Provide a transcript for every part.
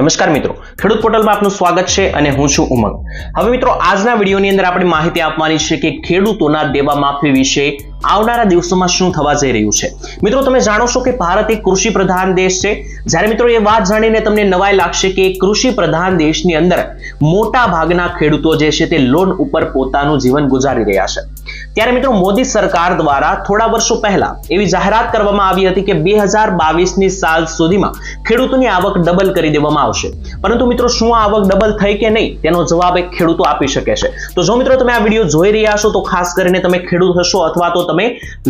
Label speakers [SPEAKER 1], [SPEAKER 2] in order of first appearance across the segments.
[SPEAKER 1] નમસ્કાર મિત્રો. ખેડૂત પોર્ટલમાં આપનું સ્વાગત છે અને હું છું ઉમંગ. હવે મિત્રો, આજના વિડીયોની અંદર આપણે માહિતી આપવાની છે કે ખેડૂતોના દેવા માફી વિશે આવનારા દિવસોમાં શું થવા જઈ રહ્યું છે. મિત્રો, તમે જાણો છો કે ભારત એક કૃષિ પ્રધાન દેશ છે. જ્યારે મિત્રો, એ વાત જાણીને તમને નવાઈ લાગશે કે કૃષિ પ્રધાન દેશની અંદર મોટા ભાગના ખેડૂતો જે છે તે લોન ઉપર પોતાનું જીવન ગુજારી રહ્યા છે. ત્યારે મિત્રો મોદી સરકાર દ્વારા થોડા વર્ષો પહેલા એવી જાહેરાત કરવામાં આવી હતી કે બે હજાર બાવીસની સાલ સુધીમાં ખેડૂતોની આવક ડબલ કરી દેવામાં આવશે. પરંતુ મિત્રો શું આવક ડબલ થઈ કે નહીં, તેનો જવાબ એક ખેડૂતો આપી શકે છે. તો જો મિત્રો તમે આ વીડિયો જોઈ રહ્યા છો, તો ખાસ કરીને તમે ખેડૂત હશો અથવા તો તમે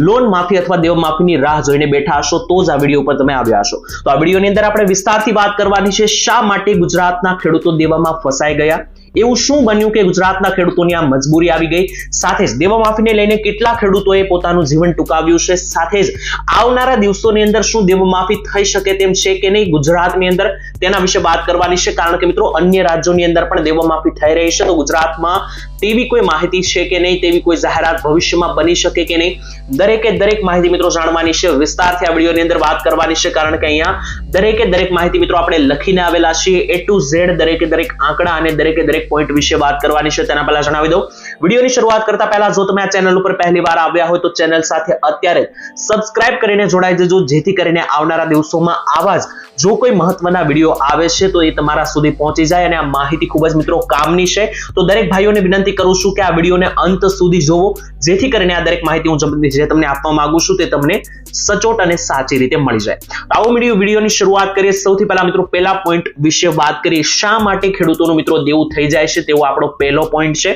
[SPEAKER 1] લોન માફી અથવા દેવ માફીની રાહ જોઈને બેઠા હશો, તો જ આ વીડિયો ઉપર તમે આવ્યા હશો. તો આ વિડીયોની અંદર આપણે વિસ્તારથી વાત કરવાની છે, શા માટે ગુજરાતના ખેડૂતો દેવામાં ફસાઈ ગયા? એવું શું બન્યું કે ગુજરાતના ખેડૂતોની આ મજબૂરી આવી ગઈ? સાથે જ દેવા માફીને લઈને કેટલા ખેડૂતોએ પોતાનું જીવન ટૂંકાવ્યું છે? સાથે જ આવનારા દિવસોની અંદર શું દેવા માફી થઈ શકે તેમ છે કે નહીં ગુજરાતની અંદર? તેના વિશે વાત કરવાની છે. કારણ કે મિત્રો, અન્ય રાજ્યોની અંદર પણ દેવા માફી થઈ રહી છે. તો ગુજરાતમાં તેવી કોઈ માહિતી છે કે નહીં, તેવી કોઈ જાહેરાત ભવિષ્યમાં બની શકે કે નહીં? દરેકે દરેક માહિતી મિત્રો જાણવાની છે. વિસ્તારથી આ વિડીયોની અંદર વાત કરવાની છે કારણ કે અહીંયા દરેકે દરેક માહિતી મિત્રો આપણે લખીને આવેલા છીએ. એ ટુ ઝેડ દરેકે દરેક આંકડા અને દરેકે દરેક પોઈન્ટ વિશે વાત કરવાની છે. તેના પહેલા જણાવી દઉં. વિડીયોની શરૂઆત કરતા પહેલા જો તમે આ ચેનલ ઉપર પહેલી વાર આવ્યા હોય તો ચેનલ સાથે અત્યારે સબસ્ક્રાઇબ કરીને જોડાઈ જજો, જેથી કરીને આવનારા દિવસોમાં આવા જ જો કોઈ મહત્વના વીડિયો આવે છે તો એ તમારા સુધી પહોંચી જાય અને આ માહિતી ખૂબ જ મિત્રો કામની છે. તો દરેક ભાઈઓને વિનંતી કરું છું કે આ વિડીયોને અંત સુધી જોવો, જેથી કરીને આ દરેક માહિતી હું જે તમને આપવા માંગુ છું તે તમને સચોટ અને સાચી રીતે મળી જાય. આવો વીડિયો વિડીયોની શરૂઆત કરીએ. સૌથી પહેલા મિત્રો પહેલા પોઈન્ટ વિશે વાત કરીએ. શા માટે ખેડૂતોનું મિત્રો દેવું થઈ જાય છે તેવો આપણો પહેલો પોઈન્ટ છે.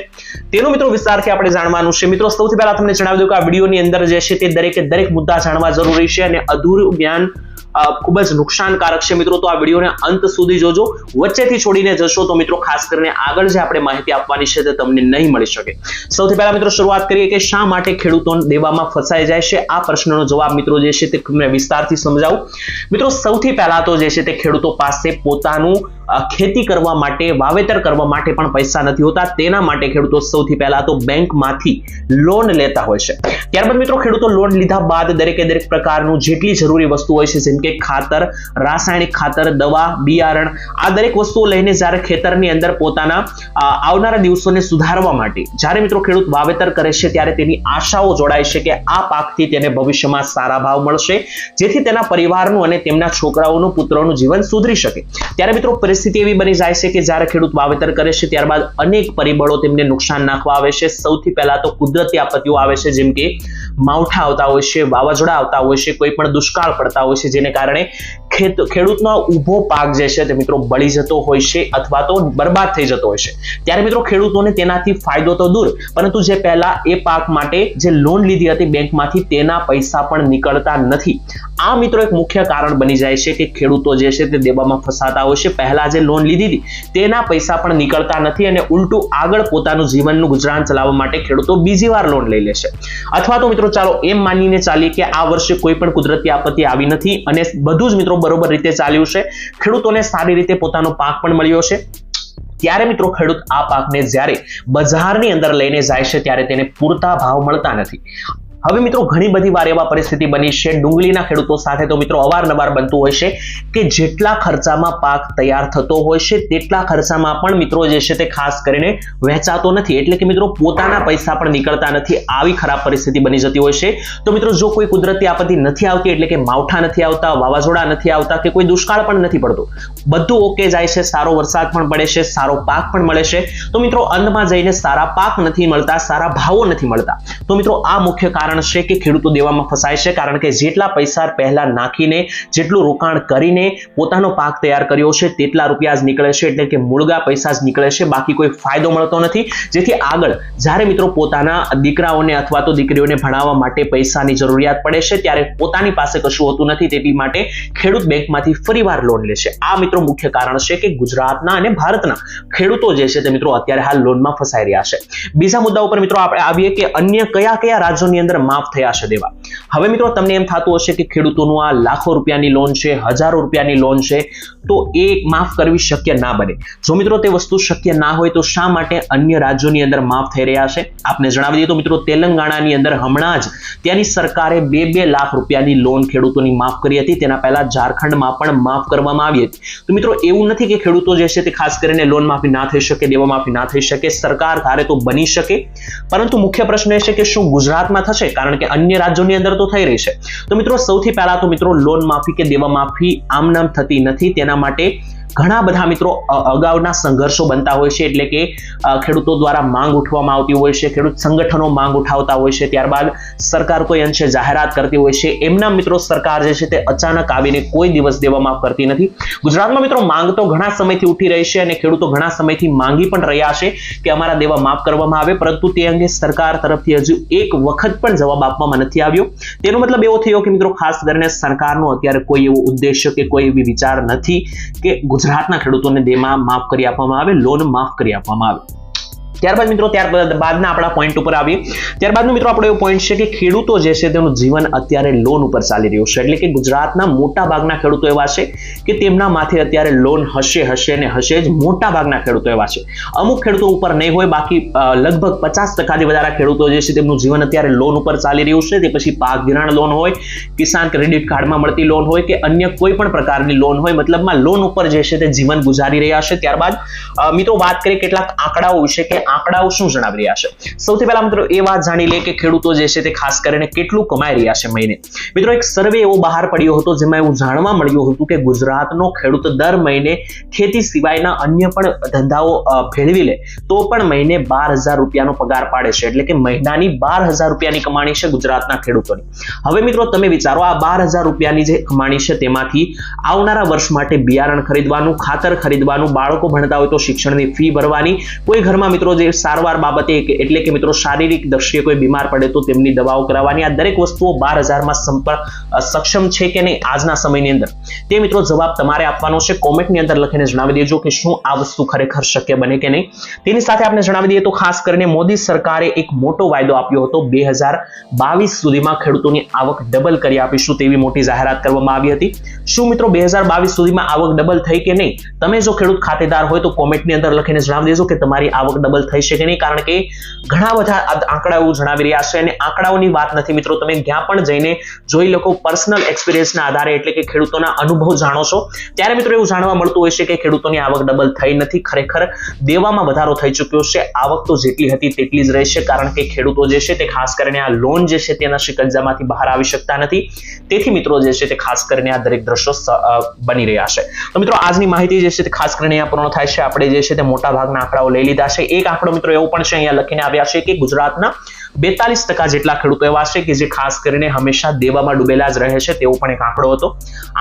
[SPEAKER 1] તેનો મિત્રો વિસ્તારથી આપણે જાણવાનું છે. મિત્રો, સૌથી પહેલા તમને જણાવી દઉં કે આ વિડીયોની અંદર જે છે તે દરેકે દરેક મુદ્દા જાણવા જરૂરી છે અને અધૂરું જ્ઞાન ખૂબ જ નુકસાનકારક છે. મિત્રો, તો આ વિડીયોને અંત સુધી જોજો. વચ્ચેથી છોડીને જશો તો મિત્રો, ખાસ કરીને આગળ જે આપણે માહિતી આપવાની છે તે તમને નહીં મળી શકે. સૌથી પહેલા મિત્રો, શરૂઆત કરીએ કે શા માટે ખેડૂતો દેવામાં ફસાઈ જાય છે? આ પ્રશ્નનો જવાબ મિત્રો જે છે તે વિસ્તારથી સમજાવું. મિત્રો, સૌથી પહેલા તો જે છે તે ખેડૂતો પાસે પોતાનું ખેતી કરવા માટે, વાવેતર કરવા માટે પણ પૈસા નથી હોતા. તેના માટે ખેડૂતો સૌથી પહેલા તો બેંકમાંથી લોન લેતા હોય છે. ત્યારબાદ મિત્રો, ખેડૂતો લોન લીધા બાદ દરેકે દરેક પ્રકારનું જેટલી જરૂરી વસ્તુ હોય છે, જેમ કે ખાતર, રાસાયણિક ખાતર, દવા, બિયારણ, આ દરેક વસ્તુઓ લઈને જ્યારે ખેતરની અંદર પોતાના આવનારા દિવસોને સુધારવા માટે, જ્યારે મિત્રો ખેડૂત વાવેતર કરે છે, ત્યારે તેની આશાઓ જોડાય છે કે આ પાકથી તેને ભવિષ્યમાં સારા ભાવ મળશે, જેથી તેના પરિવારનું અને તેમના છોકરાઓનું, પુત્રોનું જીવન સુધરી શકે. ત્યારે મિત્રો પરિસ્થિતિ એવી બની જાય છે કે જ્યારે ખેડૂત વાવેતર કરે છે, ત્યારબાદ અનેક પરિબળો તેમને નુકસાન નાખવા આવે છે. સૌથી પહેલા તો કુદરતી આપત્તિઓ આવે છે, જેમ કે માવઠા આવતા હોય છે, વાવાઝોડા આવતા હોય છે, કોઈ પણ દુષ્કાળ પડતા હોય છે, જેને કારણે ખેત, ખેડૂતનો ઊભો પાક જે છે તે મિત્રો બળી જતો હોય છે અથવા તો બરબાદ થઈ જતો હોય છે. ત્યારે મિત્રો ખેડૂતોને તેનાથી ફાયદો તો દૂર, પરંતુ જે પહેલા એ પાક માટે જે લોન લીધી હતી બેંકમાંથી તેના પૈસા પણ નીકળતા નથી. આ મિત્રો એક મુખ્ય કારણ બની જાય છે કે ખેડૂતો જે છે તે દેવામાં ફસાતા હોય છે. પહેલા જે લોન લીધી હતી. તેના પૈસા પણ નીકળતા નથી અને ઉલટું આગળ પોતાનું જીવનનું ગુજરાન ચલાવવા માટે ખેડૂતો બીજી વાર લોન લઈ લેશે. અથવા તો મિત્રો ચાલો એમ માનીને ચાલીએ કે આ વર્ષે કોઈ પણ કુદરતી આપત્તિ આવી નથી અને બધું જ મિત્રો બરોબર રીતે ચાલ્યું છે. ખેડૂતોને સારી રીતે પોતાનો પાક પણ મળ્યો છે. ત્યારે મિત્રો ખેડૂત આ પાકને જ્યારે બજારની અંદર લઈને જાય છે, ત્યારે તેને પૂરતા ભાવ મળતા નથી. હવે મિત્રો ઘણી બધી વાર એવા પરિસ્થિતિ બની છે. ડુંગળીના ખેડૂતો સાથે તો મિત્રો અવારનવાર બનતું હોય છે કે જેટલા ખર્ચામાં પાક તૈયાર થતો હોય છે, તેટલા ખર્ચામાં પણ મિત્રો જે છે તે ખાસ કરીને વહેંચાતો નથી. એટલે કે મિત્રો પોતાના પૈસા પણ નીકળતા નથી. આવી ખરાબ પરિસ્થિતિ બની જતી હોય છે. તો મિત્રો જો કોઈ કુદરતી આપત્તિ નથી આવતી, એટલે કે માવઠા નથી આવતા, વાવાઝોડા નથી આવતા, કે કોઈ દુષ્કાળ પણ નથી પડતો, બધું ઓકે જાય છે. સારો વરસાદ પણ પડે છે, સારો પાક પણ મળે છે. તો મિત્રો અંતમાં જઈને સારા પાક નથી મળતા, સારા ભાવો નથી મળતા. તો મિત્રો આ મુખ્ય કારણ છે કે ખેડૂતો દેવામાં ફસાય છે, કારણ કે જેટલા પૈસા પહેલા નાખીને, જેટલું રોકાણ કરીને પોતાનો પાક તૈયાર કર્યો છે, તેટલા રૂપિયા જ નીકળે છે, એટલે કે મૂળગા પૈસા જ નીકળે છે, બાકી કોઈ ફાયદો મળતો નથી. જેથી આગળ જ્યારે મિત્રો પોતાના દીકરાઓને અથવા તો દીકરીઓને ભણાવવા માટે પૈસાની જરૂરિયાત પડે છે, ત્યારે પોતાની પાસે કશું હોતું નથી, તેથી માટે ખેડૂત બેંકમાંથી ફરીવાર લોન લે છે. આ મિત્રો મુખ્ય કારણ છે કે ગુજરાતના અને ભારતના ખેડૂતો જે છે તે મિત્રો અત્યારે હાલ લોનમાં ફસાઈ રહ્યા છે. બીજા મુદ્દા ઉપર મિત્રો આપણે આવીએ કે અન્ય કયા કયા રાજ્યોની અંદર માફ થયા છે દેવા. હવે મિત્રો, તમને એમ થતું હશે કે ખેડૂતોનું આ લાખો રૂપિયાની લોન છે, હજારો રૂપિયાની લોન છે, તો એ માફ કરવી શક્ય ના બને. જો મિત્રો તે વસ્તુ શક્ય ના હોય, તો શા માટે અન્ય રાજ્યોની અંદર માફ થઈ રહ્યા છે? આપને જણાવી દઈએ તો મિત્રો, તેલંગાણાની અંદર હમણાં જ ત્યાંની સરકારે બે બે લાખ રૂપિયાની લોન ખેડૂતોની માફ કરી હતી. તેના પહેલા ઝારખંડમાં પણ માફ કરવામાં આવી હતી. તો મિત્રો, એવું નથી કે ખેડૂતો જે છે તે ખાસ કરીને લોન માફી ના થઈ શકે, દેવા માફી ના થઈ શકે, સરકાર ધારે તો બની શકે. પરંતુ મુખ્ય પ્રશ્ન એ છે કે શું ગુજરાતમાં થશે? કારણ કે અન્ય રાજ્યોની અંદર તો થઈ રહી છે. તો મિત્રો, સૌથી પહેલા તો મિત્રો લોન માફી કે દેવા માફી આમ નામ થતી નથી. તેના માટે ઘણા બધા મિત્રો અગાઉના સંઘર્ષો બનતા હોય છે, એટલે કે ખેડૂતો દ્વારા માંગ ઉઠવામાં આવતી હોય છે, ખેડૂત સંગઠનો માંગ ઉઠાવતા હોય છે, ત્યારબાદ સરકાર કોઈ અંશે જાહેરાત કરતી હોય છે, એમના મિત્રો સરકાર જે છે તે અચાનક આવીને કોઈ દિવસ દેવા માફ કરતી નથી. ગુજરાતમાં મિત્રો માંગ તો ઘણા સમયથી ઉઠી રહી છે અને ખેડૂતો ઘણા સમયથી માંગી પણ રહ્યા છે કે અમારા દેવા માફ કરવામાં આવે, પરંતુ તે અંગે સરકાર તરફથી હજુ એક વખત પણ જવાબ આપવામાં નથી આવ્યો. તેનો મતલબ એવો થયો કે મિત્રો ખાસ કરીને સરકારનો અત્યારે કોઈ એવો ઉદ્દેશ્ય કે કોઈ એવી વિચાર નથી કે ગુજરાતના ખેડૂતોને દેમાં માફ કરી આપવામાં આવે લોન માફ કરી આપવામાં આવે. ત્યારબાદ મિત્રો ત્યાર બાદના આપણા પોઈન્ટ ઉપર આવીએ. ત્યારબાદનો મિત્રો, આપણો એવો પોઈન્ટ છે કે ખેડૂતો જે છે તેનું જીવન અત્યારે લોન ઉપર ચાલી રહ્યું છે. એટલે કે ગુજરાતના મોટા ભાગના ખેડૂતો એવા છે કે તેમના માથે અત્યારે લોન હશે હશે અને હશે જ મોટા ભાગના ખેડૂતો એવા છે. અમુક ખેડૂતો ઉપર નહીં હોય, બાકી લગભગ પચાસ ટકાથી વધારે ખેડૂતો જે છે તેમનું જીવન અત્યારે લોન ઉપર ચાલી રહ્યું છે. તે પછી પાક ધિરાણ લોન હોય, કિસાન ક્રેડિટ કાર્ડમાં મળતી લોન હોય કે અન્ય કોઈ પણ પ્રકારની લોન હોય, મતલબમાં લોન ઉપર જે છે તે જીવન ગુજારી રહ્યા છે. ત્યારબાદ મિત્રો વાત કરીએ કેટલાક આંકડાઓ વિશે કે આંકડાઓ શું જણાવી રહ્યા છે? સૌથી પહેલા મિત્રો એ વાત જાણી લે કે ખેડૂતો જે છે તે ખાસ કરીને કેટલું કમાઈ રહ્યા છે મહિને. મિત્રો એક સર્વે એવો બહાર પડ્યો હતો જેમાં એવું જાણવા મળ્યું હતું કે ગુજરાતનો ખેડૂત દર મહિને ખેતી સિવાયના અન્ય પણ ધંધાઓ ભેળવી લે તો પણ મહિને બાર હજાર રૂપિયાનો પગાર પાડે છે. એટલે કે મહિનાની બાર હજાર રૂપિયાની કમાણી છે ગુજરાતના ખેડૂતોની. હવે મિત્રો તમે વિચારો આ બાર હજાર રૂપિયાની જે કમાણી છે તેમાંથી આવનારા વર્ષ માટે બિયારણ ખરીદવાનું, ખાતર ખરીદવાનું, બાળકો ભણતા હોય તો શિક્ષણની ફી ભરવાની, કોઈ ઘરમાં મિત્રો જે સારવાર બાબતે એટલે કે મિત્રો શારીરિક દ્રષ્ટિએ કોઈ બીમાર પડે તો તેમની દવાઓ કરાવવાની આ દરેક વસ્તુઓ બાર હજારમાં સંપર્ક સક્ષમ છે કે નહીં આજના સમયની અંદર? તે મિત્રો જવાબ તમારે આપવાનો છે. કોમેન્ટની અંદર લખીને જણાવી દેજો કે શું આ વસ્તુ ખરેખર શક્ય બને કે નહીં? તેની સાથે આપણે જણાવી દઈએ તો ખાસ કરીને મોદી સરકારે એક મોટો વાયદો આપ્યો હતો. બે હજાર બાવીસ સુધીમાં ખેડૂતોની આવક ડબલ કરી આપીશું તેવી મોટી જાહેરાત કરવામાં આવી હતી. શું મિત્રો બે હજાર બાવીસ સુધીમાં આવક ડબલ થઈ કે નહીં? તમે જો ખેડૂત ખાતેદાર હોય તો કોમેન્ટની અંદર લખીને જણાવી દેજો કે તમારી આવક ડબલ થઈ શકે નહીં કારણ કે ઘણા બધા આંકડા આંકડાઓ જણાવી રહ્યા છે અને આંકડાઓની વાત નથી મિત્રો, તમે જ્યાં પણ જઈને જોઈ લોકો પર્સનલ એક્સપિરિયન્સના આધારે એટલે કે ખેડૂતોના અનુભવ જાણો છો. ત્યારે મિત્રો એવું જાણવા મળતું હોય છે કે ખેડૂતોની આવક ડબલ થઈ નથી, ખરેખર દેવામાં વધારો થઈ ચૂક્યો છે. આવક તો જેટલી હતી તેટલી જ રહેશે કારણ કે ખેડૂતો જે છે તે ખાસ કરીને આ લોન જે છે તેના શિકંજામાંથી બહાર આવી શકતા નથી. તેથી મિત્રો જે છે તે ખાસ કરીને આ દરેક દ્રશ્યો બની રહ્યા છે. તો મિત્રો આજની માહિતી જે છે તે ખાસ કરીને અહીંયા પૂર્ણ થાય છે. આપણે જે છે તે મોટા ભાગના આંકડાઓ લઈ લીધા છે. એક આંકડો મિત્રો એવો પણ છે અહીંયા લખીને આવ્યા છે કે ગુજરાતના બેતાલીસ ટકા જેટલા ખેડૂતો એવા છે કે જે ખાસ કરીને હંમેશા દેવામાં ડૂબેલા જ રહે છે તેવો પણ એક આંકડો હતો.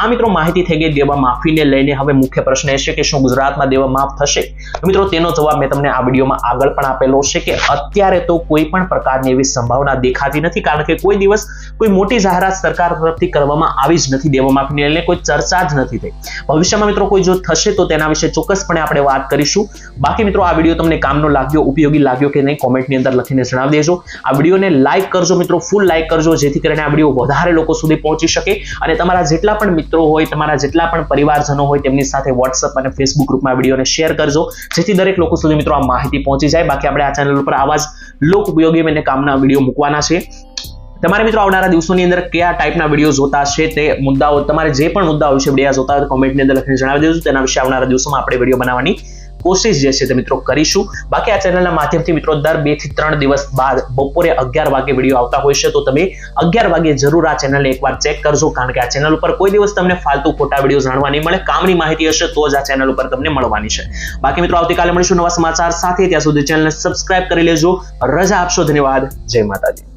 [SPEAKER 1] આ મિત્રો માહિતી થઈ ગઈ દેવા માફીને લઈને હવે મુખ્ય પ્રશ્ન એ છે કે શું ગુજરાતમાં દેવા માફ થશે? મિત્રો તેનો જવાબ મેં તમને આ વિડીયોમાં આગળ પણ આપેલો છે કે અત્યારે તો કોઈ પણ પ્રકારની એવી સંભાવના દેખાતી નથી કારણ કે કોઈ દિવસ કોઈ મોટી જાહેરાત સરકાર તરફથી કરવામાં આવી જ નથી દેવા માફીને લઈને કોઈ ચર્ચા જ નથી થઈ. ભવિષ્યમાં મિત્રો કોઈ જો થશે તો તેના વિશે ચોક્કસપણે આપણે વાત કરીશું. બાકી મિત્રો આ વીડિયો તમને કામનો લાગ્યો, ઉપયોગી લાગ્યો કે નહીં, કોમેન્ટની અંદર લખીને જણાવી દેજો. આ વિડીયોને લાઈક કરજો મિત્રો ફૂલ લાઈક કરજો, જેથી કરીને આ વીડિયો વધારે લોકો સુધી પહોંચી શકે અને તમારા જેટલા પણ મિત્રો હોય, તમારા જેટલા પણ પરિવારજનો હોય, તેમની સાથે વોટ્સઅપ અને ફેસબુક ગ્રુપમાં વિડીયોને શેર કરજો, જેથી દરેક લોકો સુધી મિત્રો આ માહિતી પહોંચી જાય. બાકી આપણે આ ચેનલ ઉપર આવા જ લોક ઉપયોગી અને કામના વીડિયો મૂકવાના છે. તમારે મિત્રો આવનારા દિવસોની અંદર કયા ટાઈપના વીડિયો જોતા છે તે મુદ્દાઓ, તમારે જે પણ મુદ્દાઓ વિશે વિડીયા જોતા હોય કોમેન્ટની અંદર લખીને જણાવી દેજો. તેના વિશે આવનારા દિવસોમાં આપણે વીડિયો બનાવવાની કોશિશ જે છે તે મિત્રો કરીશું. બાકી આ ચેનલના માધ્યમથી મિત્રો દર બેથી ત્રણ દિવસ બાદ બપોરે અગિયાર વાગે વીડિયો આવતા હોય છે, તો તમે અગિયાર વાગે જરૂર આ ચેનલને એકવાર ચેક કરજો, કારણ કે આ ચેનલ ઉપર કોઈ દિવસ તમને ફાલતુ ખોટા વીડિયો જાણવા નહીં મળે. કામની માહિતી હશે તો જ આ ચેનલ ઉપર તમને મળવાની છે. બાકી મિત્રો આવતીકાલે મળીશું નવા સમાચાર સાથે. ત્યાં સુધી ચેનલને સબસ્ક્રાઇબ કરી લેજો. રજા આપશો. ધન્યવાદ. જય માતાજી.